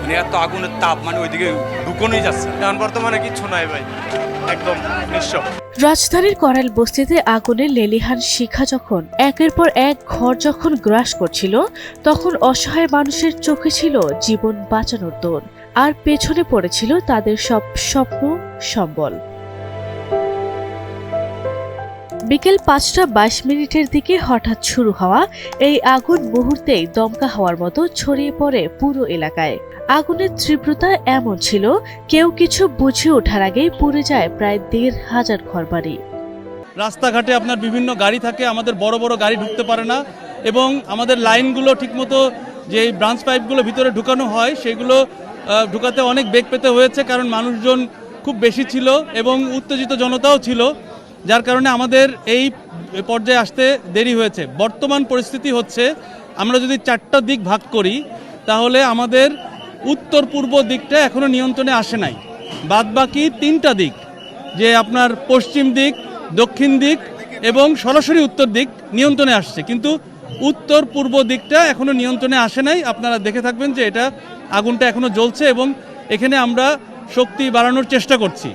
মানে এত আগুনের তাপ মানে ওইদিকে ঢুকোনই যাচ্ছে কারণ এখন বর্তমানে কিচ্ছু নাই ভাই একদম নিঃস্ব। রাজধানীর করাল বস্তিতে আগুনের লেলিহান শিখা যখন একের পর এক ঘর যখন গ্রাস করছিল তখন অসহায় মানুষের চোখে ছিল জীবন বাঁচানোর দোল আর পেছনে পড়েছিল তাদের সব স্বপ্ন সম্বল। বিকেল পাঁচটা বাইশ মিনিটের দিকে হঠাৎ শুরু হওয়া এই আগুন মুহূর্তেই দমকা হওয়ার মতো ছড়িয়ে পড়ে পুরো এলাকায়। আগুনের তীব্রতা এমন ছিল, কেউ কিছু বুঝে ওঠার আগেই পুড়ে যায় প্রায় দেড় হাজার ঘরবাড়ি। রাস্তাঘাটে আপনার বিভিন্ন গাড়ি থাকে, আমাদের বড় বড় গাড়ি ঢুকতে পারে না এবং আমাদের লাইনগুলো ঠিকমতো যে ব্রাঞ্চ পাইপগুলো ভিতরে ঢুকানো হয়, সেগুলো ঢুকাতে অনেক বেগ পেতে হয়েছে কারণ মানুষজন খুব বেশি ছিল এবং উত্তেজিত জনতাও ছিল। যার কারণে আমাদের এই পর্যায়ে আসতে দেরি হয়েছে। বর্তমান পরিস্থিতি হচ্ছে, আমরা যদি চারটা দিক ভাগ করি, তাহলে আমাদের উত্তর পূর্ব দিকটা এখনও নিয়ন্ত্রণে আসে নাই। বাদবাকি তিনটা দিক, যে আপনার পশ্চিম দিক, দক্ষিণ দিক এবং সরাসরি উত্তর দিক নিয়ন্ত্রণে আসছে। কিন্তু উত্তর পূর্ব দিকটা এখনও নিয়ন্ত্রণে আসে নাই। আপনারা দেখে থাকবেন যে এটা আগুনটা এখনও জ্বলছে এবং এখানে আমরা শক্তি বাড়ানোর চেষ্টা করছি।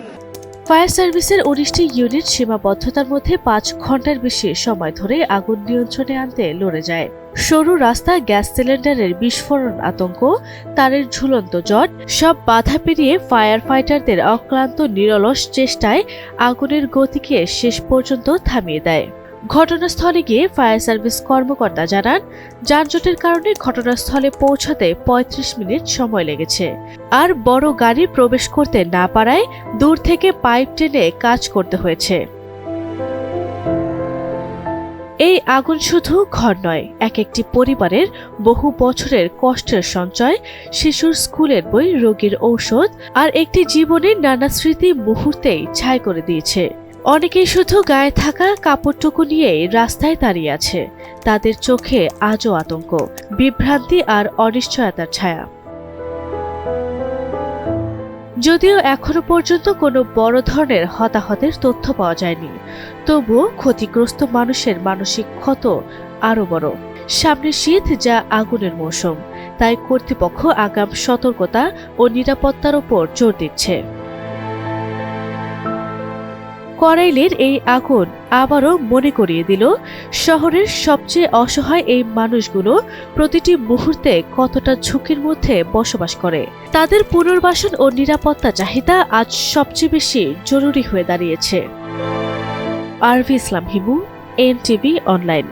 ফায়ার সার্ভিসের উনিশটি ইউনিট সীমাবদ্ধতার মধ্যে পাঁচ ঘণ্টার বেশি সময় ধরে আগুন নিয়ন্ত্রণে আনতে লড়ে যায়। সরু রাস্তা, গ্যাস সিলিন্ডারের বিস্ফোরণ আতঙ্ক, তারের ঝুলন্ত জট, সব বাধা পেরিয়ে ফায়ার ফাইটারদের অক্লান্ত নিরলস চেষ্টায় আগুনের গতিকে শেষ পর্যন্ত থামিয়ে দেয়। ঘটনাস্থলে গিয়ে ফায়ার সার্ভিস কর্মকর্তা জানান, যানজটের কারণে ঘটনাস্থলে পৌঁছাতে ৩৫ মিনিট সময় লেগেছে। আর বড় গাড়ি প্রবেশ করতে না পারায় দূর থেকে পাইপ টেনে কাজ করতে হয়েছে। এই আগুন শুধু ঘর নয়, এক একটি পরিবারের বহু বছরের কষ্টের সঞ্চয়, শিশুর স্কুলের বই, রোগীর ঔষধ আর একটি জীবনের নানা স্মৃতি মুহূর্তেই ছাই করে দিয়েছে। অনেকেই শুধু গায়ে থাকা কাপড়টুকু নিয়েই রাস্তায় দাঁড়িয়ে আছে। তাদের চোখে আজও আতঙ্ক, বিভ্রান্তি আর অনিশ্চয়তার ছায়া। যদিও এখনও পর্যন্ত কোনো বড় ধরনের হতাহতের তথ্য পাওয়া যায়নি, তবুও ক্ষতিগ্রস্ত মানুষের মানসিক ক্ষত আরও বড়। সামনে শীত যা আগুনের মৌসুম, তাই কর্তৃপক্ষ আগাম সতর্কতা ও নিরাপত্তার ওপর জোর দিচ্ছে। করাইলের এই আগুন আবারও মনে করিয়ে দিল, শহরের সবচেয়ে অসহায় এই মানুষগুলো প্রতিটি মুহূর্তে কতটা ঝুঁকির মধ্যে বসবাস করে। তাদের পুনর্বাসন ও নিরাপত্তা চাহিদা আজ সবচেয়ে বেশি জরুরি হয়ে দাঁড়িয়েছে। Arvi Islam Himu, NTV online.